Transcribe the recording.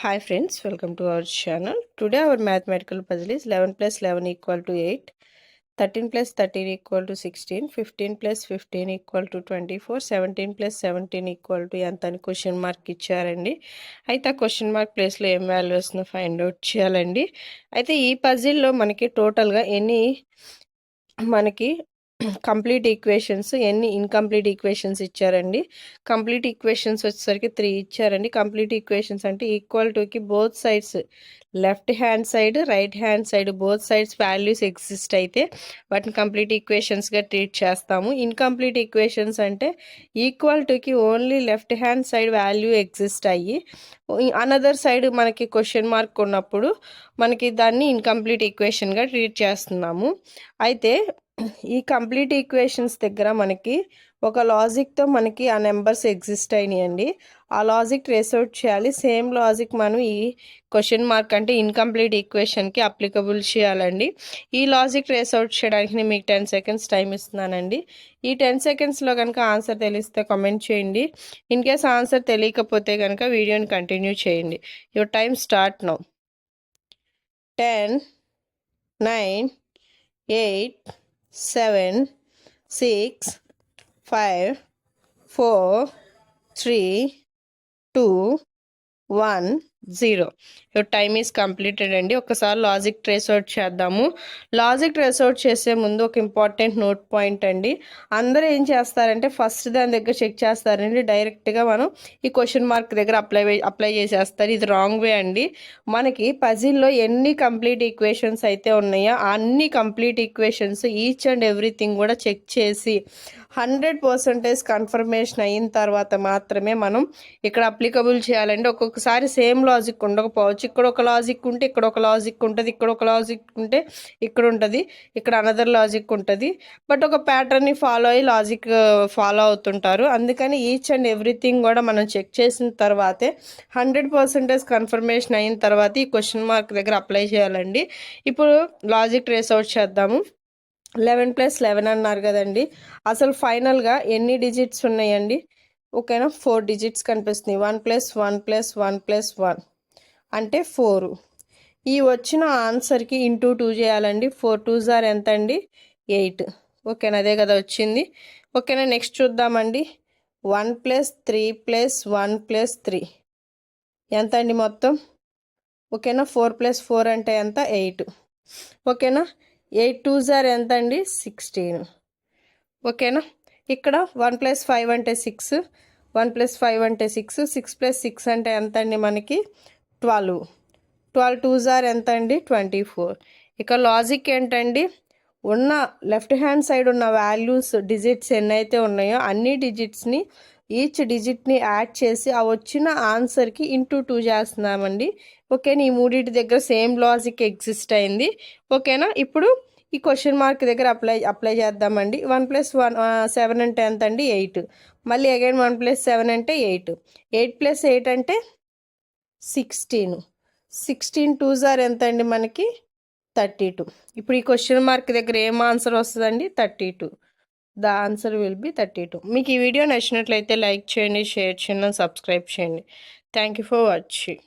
Hi friends welcome to our channel today our mathematical puzzle is eleven plus eleven equal to eight thirteen plus thirteen equal to sixteen fifteen plus fifteen equal to twenty four seventeen plus seventeen equal to ఎంత అని question mark ఇచ్చారండి. అయితే ఆ question mark ప్లేస్లో ఏం వాల్యూస్ను find out చేయాలండి? అయితే ఈ పజిల్లో మనకి టోటల్గా ఎనీ మనకి కంప్లీట్ ఈక్వేషన్స్ ఎన్ని ఇన్కంప్లీట్ ఈక్వేషన్స్ ఇచ్చారండి? కంప్లీట్ ఈక్వేషన్స్ వచ్చేసరికి త్రీ ఇచ్చారండి. కంప్లీట్ ఈక్వేషన్స్ అంటే equal Tuki both sides left hand side right hand side both sides values exist అయితే వాటిని కంప్లీట్ ఈక్వేషన్స్గా ట్రీట్ చేస్తాము. ఇన్కంప్లీట్ ఈక్వేషన్స్ అంటే equal Tuki only left hand side value exist అయ్యి అనదర్ సైడ్ మనకి క్వశ్చన్ మార్క్ ఉన్నప్పుడు మనకి దాన్ని ఇన్కంప్లీట్ ఈక్వేషన్గా ట్రీట్ చేస్తున్నాము. అయితే ఈ కంప్లీట్ ఈక్వేషన్స్ దగ్గర మనకి ఒక లాజిక్తో మనకి ఆ నెంబర్స్ ఎగ్జిస్ట్ అయినాయండి. ఆ లాజిక్ రేసౌట్ చేయాలి. సేమ్ లాజిక్ మనం ఈ క్వశ్చన్ మార్క్ అంటే ఇన్కంప్లీట్ ఈక్వేషన్కి అప్లికబుల్ చేయాలండి. ఈ లాజిక్ రేసౌట్ చేయడానికి నేను మీకు టెన్ సెకండ్స్ టైం ఇస్తున్నానండి. ఈ టెన్ సెకండ్స్లో కనుక ఆన్సర్ తెలిస్తే కామెంట్ చేయండి. ఇన్ కేస్ ఆన్సర్ తెలియకపోతే కనుక వీడియోని కంటిన్యూ చేయండి. Your time start now ten nine eight seven, six, five, four, three, two, one, zero. Time is completed అండి. ఒకసారి లాజిక్ ట్రేస్ అవుట్ చేద్దాము. లాజిక్ ట్రేస్ అవుట్ చేసే ముందు ఒక ఇంపార్టెంట్ నోట్ పాయింట్ అండి. అందరూ ఏం చేస్తారంటే ఫస్ట్ దాని దగ్గర చెక్ చేస్తారండి. డైరెక్ట్గా మనం ఈ క్వశ్చన్ మార్క్ దగ్గర అప్లై అప్లై చేసేస్తారు. ఇది రాంగ్ వే అండి. మనకి పజిల్లో ఎన్ని కంప్లీట్ ఈక్వేషన్స్ అయితే ఉన్నాయో అన్ని complete equations each and everything కూడా చెక్ చేసి హండ్రెడ్ పర్సంటేజ్ కన్ఫర్మేషన్ అయిన తర్వాత మాత్రమే మనం ఇక్కడ అప్లికబుల్ చేయాలండి. ఒక్కొక్కసారి సేమ్ లాజిక్ ఉండకపోవచ్చు. ఇక్కడ ఒక లాజిక్ ఉంటే ఇక్కడ ఒక లాజిక్ ఉంటుంది. ఇక్కడ ఒక లాజిక్ ఉంటే ఇక్కడ ఉంటుంది. ఇక్కడ అనదర్ లాజిక్ ఉంటుంది. బట్ ఒక ప్యాటర్న్ని ఫాలో అయ్యి లాజిక్ ఫాలో uh, అవుతుంటారు. అందుకని ఈచ్ అండ్ ఎవ్రీథింగ్ కూడా మనం చెక్ చేసిన తర్వాతే హండ్రెడ్ పర్సెంటేజ్ కన్ఫర్మేషన్ అయిన తర్వాత ఈ క్వశ్చన్ మార్క్ దగ్గర అప్లై చేయాలండి. ఇప్పుడు లాజిక్ ట్రేస్ అవుట్ చేద్దాము. లెవెన్ ప్లస్ లెవెన్ అన్నారు కదండి. అసలు ఫైనల్గా ఎన్ని డిజిట్స్ ఉన్నాయండి? ఓకేనా? ఫోర్ డిజిట్స్ కనిపిస్తుంది. One plus one plus one plus one. అంటే ఫోరు. ఈ వచ్చిన ఆన్సర్కి ఇంటూ టూ చేయాలండి. ఫోర్ టూ జార్ ఎంత అండి ఎయిట్. ఓకేనా? అదే కదా వచ్చింది. ఓకేనా? నెక్స్ట్ చూద్దామండి. One plus three plus one plus three. ఎంత అండి మొత్తం? ఓకేనా? ఫోర్ ప్లస్ ఫోర్ అంటే ఎంత? ఎయిట్. ఓకేనా? ఎయిట్ టూ జార్ ఎంత అండి సిక్స్టీన్. ఓకేనా? ఇక్కడ వన్ ప్లస్ ఫైవ్ అంటే సిక్స్ వన్ ప్లస్ ఫైవ్ అంటే సిక్స్ సిక్స్ ప్లస్ సిక్స్ అంటే ఎంత అండి మనకి? ట్వెల్వ్. ట్వెల్వ్ టూ జార్ ఎంత అండి ట్వంటీ ఫోర్. ఇక లాజిక్ ఏంటండి? ఉన్న లెఫ్ట్ హ్యాండ్ సైడ్ ఉన్న వాల్యూస్ డిజిట్స్ ఎన్నైతే ఉన్నాయో అన్ని డిజిట్స్ని ఈచ్ డిజిట్ని యాడ్ చేసి ఆ వచ్చిన ఆన్సర్కి ఇంటూ టూ చేస్తున్నామండి. ఓకేనా? ఈ మూడింటి దగ్గర సేమ్ లాజిక్ ఎగ్జిస్ట్ అయింది. ఓకేనా? ఇప్పుడు ఈ క్వశ్చన్ మార్క్ దగ్గర అప్లై అప్లై చేద్దామండి. వన్ ప్లస్ వన్ సెవెన్ అంటే ఎంత అండి? ఎయిట్ మళ్ళీ అగైన్ వన్ ప్లస్ సెవెన్ అంటే ఎయిట్ ఎయిట్ ప్లస్ ఎయిట్ అంటే సిక్స్టీన్ సిక్స్టీన్ టూ జార్ ఎంత అండి మనకి? థర్టీ టూ ఇప్పుడు ఈ క్వశ్చన్ మార్క్ దగ్గర ఏం ఆన్సర్ వస్తుందండి? Thirty two the answer will be thirty two మీకు ఈ వీడియో నచ్చినట్లయితే లైక్ చేయండి షేర్ చేయండి సబ్స్క్రైబ్ చేయండి. Thank you for watching